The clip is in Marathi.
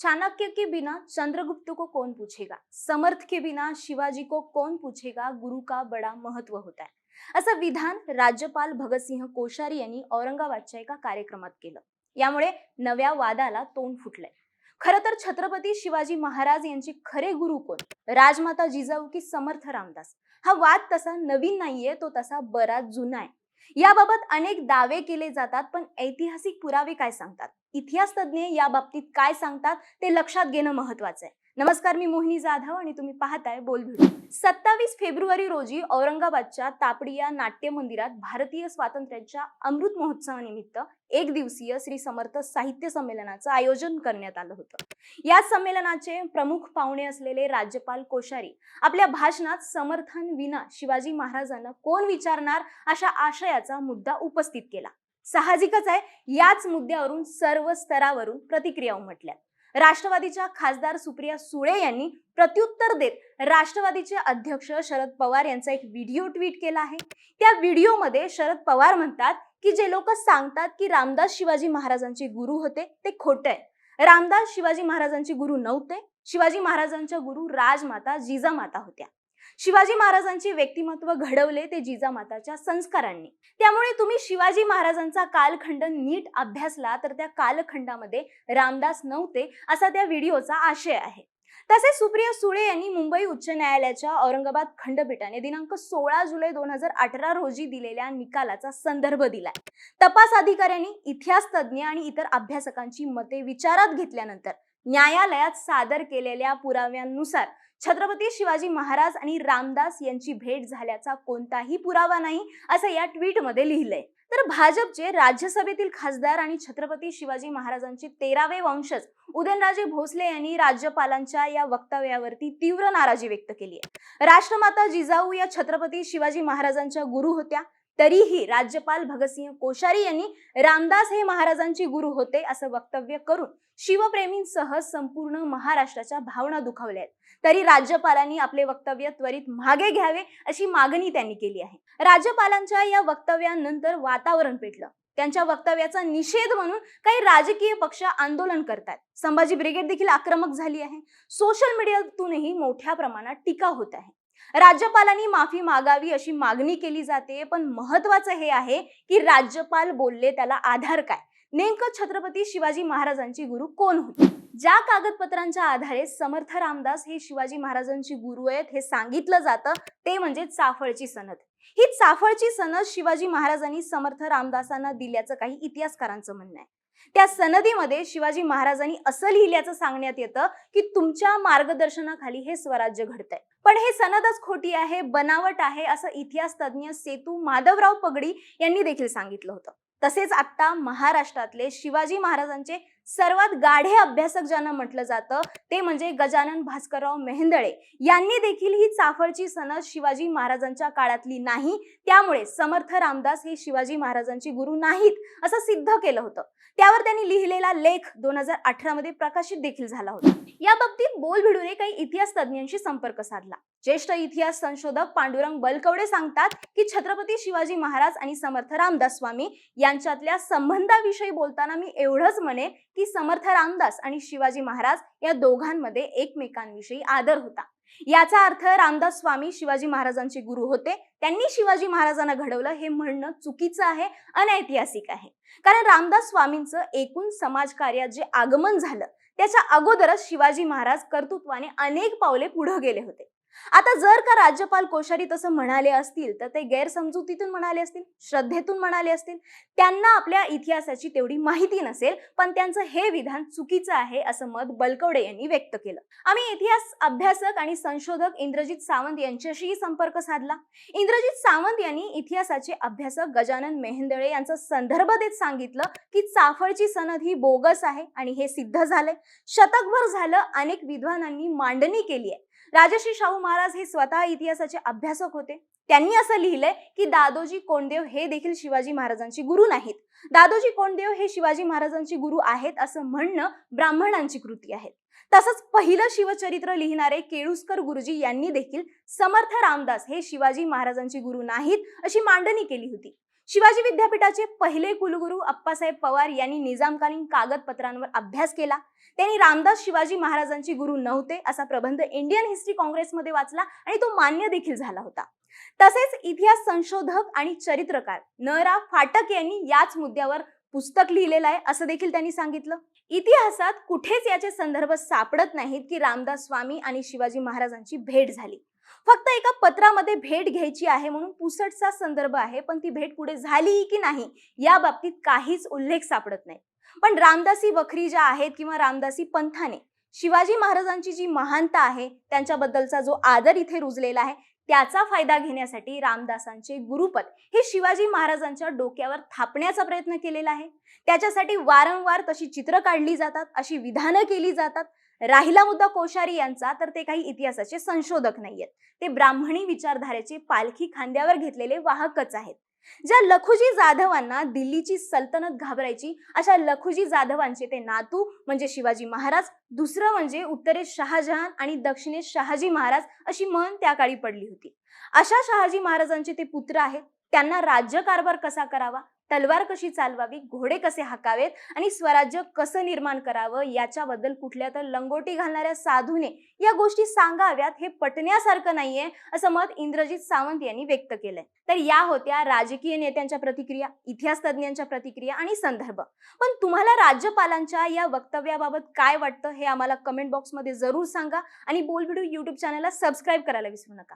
चाणक्य के बिना चंद्रगुप्त को कौन पूछेगा? समर्थ के बिना शिवाजी को कौन पूछेगा? गुरु का बडा महत्त्व होता है। असं विधान राज्यपाल भगतसिंह कोश्यारी यांनी औरंगाबादच्या एका कार्यक्रमात केलं. यामुळे नव्या वादाला तोंड फुटलंय. खरं तर छत्रपती शिवाजी महाराज यांचे खरे गुरु कोण? राजमाता जिजाऊ की समर्थ रामदास? हा वाद तसा नवीन नाहीये तो तसा बराच जुना आहे. याबाबत अनेक दावे केले जातात पण ऐतिहासिक पुरावे काय सांगतात? इतिहास तज्ज्ञ या बाबतीत काय सांगतात ते लक्षात घेणं महत्वाचं आहे. नमस्कार मी मोहिनी जाधव आणि तुम्ही पाहताय बोल व्हिडिओ सत्तावीस फेब्रुवारी रोजी औरंगाबादच्या तापडिया नाट्य मंदिरात भारतीय स्वातंत्र्याच्या अमृत महोत्सवानिमित्त एक दिवसीय श्री समर्थ साहित्य संमेलनाचं आयोजन करण्यात आलं होतं. या संमेलनाचे प्रमुख पाहुणे असलेले राज्यपाल कोश्यारी आपल्या भाषणात समर्थन विना शिवाजी महाराजांना कोण विचारणार अशा आशयाचा मुद्दा उपस्थित केला. साहजिकच आहे याच मुद्द्यावरून सर्व स्तरावरून प्रतिक्रिया उमटल्या. राष्ट्रवादीच्या खासदार सुप्रिया सुळे यांनी प्रत्युत्तर देत राष्ट्रवादीचे अध्यक्ष शरद पवार यांचा एक व्हिडिओ ट्विट केला आहे. त्या व्हिडिओमध्ये शरद पवार म्हणतात की जे लोक सांगतात की रामदास शिवाजी महाराजांचे गुरु होते ते खोटे आहे. रामदास शिवाजी महाराजांचे गुरु नव्हते. शिवाजी महाराजांच्या गुरु राजमाता जिजामाता होत्या. शिवाजी महाराजांचे व्यक्तिमत्व घडवले ते जिजामाताच्या संस्कारांनी. त्यामुळे तुम्ही शिवाजी महाराजांचा कालखंड नीट अभ्यासला तर त्या कालखंडामध्ये रामदास नव्हते असा त्या व्हिडिओचा आशय आहे. तसेच सुप्रिया सुळे यांनी मुंबई उच्च न्यायालयाच्या औरंगाबाद खंडपीठाने दिनांक सोळा जुलै दोन हजार अठरा रोजी दिलेल्या निकालाचा संदर्भ दिलाय. तपास अधिकाऱ्यांनी इतिहास तज्ज्ञ आणि इतर अभ्यासकांची मते विचारात घेतल्यानंतर न्यायालयात सादर केलेल्या पुराव्यांनुसार छत्रपती शिवाजी महाराज आणि रामदास यांची भेट झाल्याचा कोणताही पुरावा नाही असं या ट्विटमध्ये लिहिलंय. तर भाजपचे राज्यसभेतील खासदार आणि छत्रपती शिवाजी महाराजांचे तेरावे वंशज उदयनराजे भोसले यांनी राज्यपालांच्या या वक्तव्यावरती तीव्र नाराजी व्यक्त केली आहे. राष्ट्रमाता जिजाऊ या छत्रपती शिवाजी महाराजांच्या गुरु होत्या. तरीही राज्यपाल भगतसिंह कोश्यारी यांनी रामदास हे महाराजांचे गुरु होते असं वक्तव्य करून शिवप्रेमींसह संपूर्ण महाराष्ट्राच्या भावना दुखावल्या आहेत. तरी राज्यपालांनी आपले वक्तव्य त्वरित मागे घ्यावे अशी मागणी त्यांनी केली आहे. राज्यपालांच्या या वक्तव्यानंतर वातावरण पेटलं. त्यांच्या वक्तव्याचा निषेध म्हणून काही राजकीय पक्ष आंदोलन करतात संभाजी ब्रिगेड देखील आक्रमक झाली आहे. सोशल मीडियातूनही मोठ्या प्रमाणात टीका होत आहे. राज्यपालांनी माफी मागावी अशी मागणी केली जाते पण महत्वाचं हे आहे की राज्यपाल बोलले त्याला आधार काय? नेमकं छत्रपती शिवाजी महाराजांची गुरु कोण होते? ज्या कागदपत्रांच्या आधारे समर्थ रामदास हे शिवाजी महाराजांची गुरु आहेत हे सांगितलं जातं ते म्हणजे चाफळची सनद. ही चाफळची सनद शिवाजी महाराजांनी समर्थ रामदासांना दिल्याचं काही इतिहासकारांचं म्हणणं आहे. त्या सनदीमध्ये शिवाजी महाराजांनी असं लिहिल्याचं सांगण्यात येतं की तुमच्या मार्गदर्शनाखाली हे स्वराज्य घडतंय. पण हे सनदच खोटी आहे बनावट आहे असं इतिहास तज्ज्ञ सेतू माधवराव पगडी यांनी देखील सांगितलं होतं. तसेच आता महाराष्ट्रातले शिवाजी महाराजांचे सर्वात गाढे अभ्यासक ज्यांना म्हटलं जातं ते म्हणजे गजानन भास्करराव मेहेंदळे. यांनी देखील ही चाफळची सनद शिवाजी महाराजांच्या काळातली नाही त्यामुळे समर्थ रामदास हे शिवाजी महाराजांचे गुरु नाहीत असं सिद्ध केलं होतं. त्यावर त्यांनी लिहिलेला लेख दोन हजार अठरा मध्ये प्रकाशित देखील झाला होता. या बाबतीत बोल काही इतिहास तज्ज्ञांशी संपर्क साधला. ज्येष्ठ इतिहास संशोधक पांडुरंग बलकवडे सांगतात की छत्रपती शिवाजी महाराज आणि समर्थ रामदास स्वामी यांच्यातल्या संबंधाविषयी बोलताना मी एवढंच म्हणेन की समर्थ रामदास आणि शिवाजी महाराज या दोघांमध्ये एकमेकांविषयी आदर होता. याचा अर्थ रामदास स्वामी शिवाजी महाराजांचे गुरु होते. त्यांनी शिवाजी महाराजांना घडवलं हे म्हणणं चुकीचं आहे अनैतिहासिक आहे. कारण रामदास स्वामींचं एकूण समाजकार्यात जे आगमन झालं त्याच्या अगोदरच शिवाजी महाराज कर्तृत्वाने अनेक पावले पुढे गेले होते. आता जर का राज्यपाल कोश्यारी तसं म्हणाले असतील तर ते गैरसमजुतीतून म्हणाले असतील श्रद्धेतून म्हणाले असतील. त्यांना आपल्या इतिहासाची तेवढी माहिती नसेल पण त्यांचं हे विधान चुकीचं आहे असं मत बलकवडे यांनी व्यक्त केलं. आम्ही इतिहास अभ्यासक आणि संशोधक इंद्रजित सावंत यांच्याशीही संपर्क साधला. इंद्रजित सावंत यांनी इतिहासाचे अभ्यासक गजानन मेहेंदळे यांचा संदर्भ देत सांगितलं की चाफळची सनद ही बोगस आहे आणि हे सिद्ध झालंय. शतकभर झालं अनेक विद्वानांनी मांडणी केली आहे. राजश्री शाहू महाराज हे स्वतः इतिहासाचे अभ्यासक होते. त्यांनी असं लिहिलंय की दादोजी कोंडदेव हे देखील शिवाजी महाराजांचे गुरु नाहीत. दादोजी कोंडदेव हे शिवाजी महाराजांचे गुरु आहेत असं म्हणणं ब्राह्मणांची कृती आहे. तसंच पहिलं शिवचरित्र लिहिणारे केळुसकर गुरुजी यांनी देखील समर्थ रामदास हे शिवाजी महाराजांचे गुरु नाहीत अशी मांडणी केली होती. शिवाजी विद्यापीठाचे पहिले कुलगुरू अप्पासाहेब पवार यांनी निजामकालीन कागदपत्रांवर अभ्यास केला. त्यांनी रामदास शिवाजी महाराजांचे गुरु नव्हते असा प्रबंध इंडियन हिस्ट्री काँग्रेसमध्ये वाचला आणि तो मान्य देखील झाला होता. तसेच इतिहास संशोधक आणि चरित्रकार नरा फाटक यांनी याच मुद्द्यावर पुस्तक लिहिलेलं आहे असं देखील त्यांनी सांगितलं. इतिहासात कुठेच याचे संदर्भ सापडत नाहीत की रामदास स्वामी आणि शिवाजी महाराजांची भेट झाली. फक्त एका पत्रामध्ये भेट घ्यायची आहे म्हणून पुसटचा संदर्भ आहे पण ती भेट पुढे झाली की नाही या बाबतीत काहीच उल्लेख सापडत नाही. पण रामदासी वखरी ज्या आहेत किंवा रामदासी पंथाने शिवाजी महाराजांची जी महानता आहे त्यांच्याबद्दलचा जो आदर इथे रुजलेला आहे त्याचा फायदा घेण्यासाठी रामदासांचे गुरुपद हे शिवाजी महाराजांच्या डोक्यावर थापण्याचा प्रयत्न केलेला आहे. त्याच्यासाठी वारंवार तशी चित्र काढली जातात अशी विधानं केली जातात राहिला मुद्दा कोश्यारी यांचा तर ते काही इतिहासाचे संशोधक नाहीयेत. ते ब्राह्मणी विचारधारेचे पालखी खांद्यावर घेतलेले वाहकच आहेत. ज्या लखुजी जाधवांना दिल्लीची सल्तनत घाबरायची अशा लखुजी जाधवांचे ते नातू म्हणजे शिवाजी महाराज दुसरं म्हणजे उत्तरेस शहाजहान आणि दक्षिणेस शहाजी महाराज अशी म्हण त्या काळी पडली होती. अशा शहाजी महाराजांचे ते पुत्र आहेत. त्यांना राज्यकारभार कसा करावा? तलवार कशी चालवावी घोडे कसे हाकावेत आणि स्वराज्य कसं निर्माण करावं याच्याबद्दल कुठल्या तर लंगोटी घालणाऱ्या साधूने या गोष्टी सांगाव्यात हे पटण्यासारखं नाहीये असं मत इंद्रजित सावंत यांनी व्यक्त केलंय. तर या होत्या राजकीय नेत्यांच्या प्रतिक्रिया इतिहास तज्ज्ञांच्या प्रतिक्रिया आणि संदर्भ. पण तुम्हाला राज्यपालांच्या या वक्तव्याबाबत काय वाटतं हे आम्हाला कमेंट बॉक्समध्ये जरूर सांगा आणि बोल व्हिडिओ चॅनलला सबस्क्राईब करायला विसरू नका.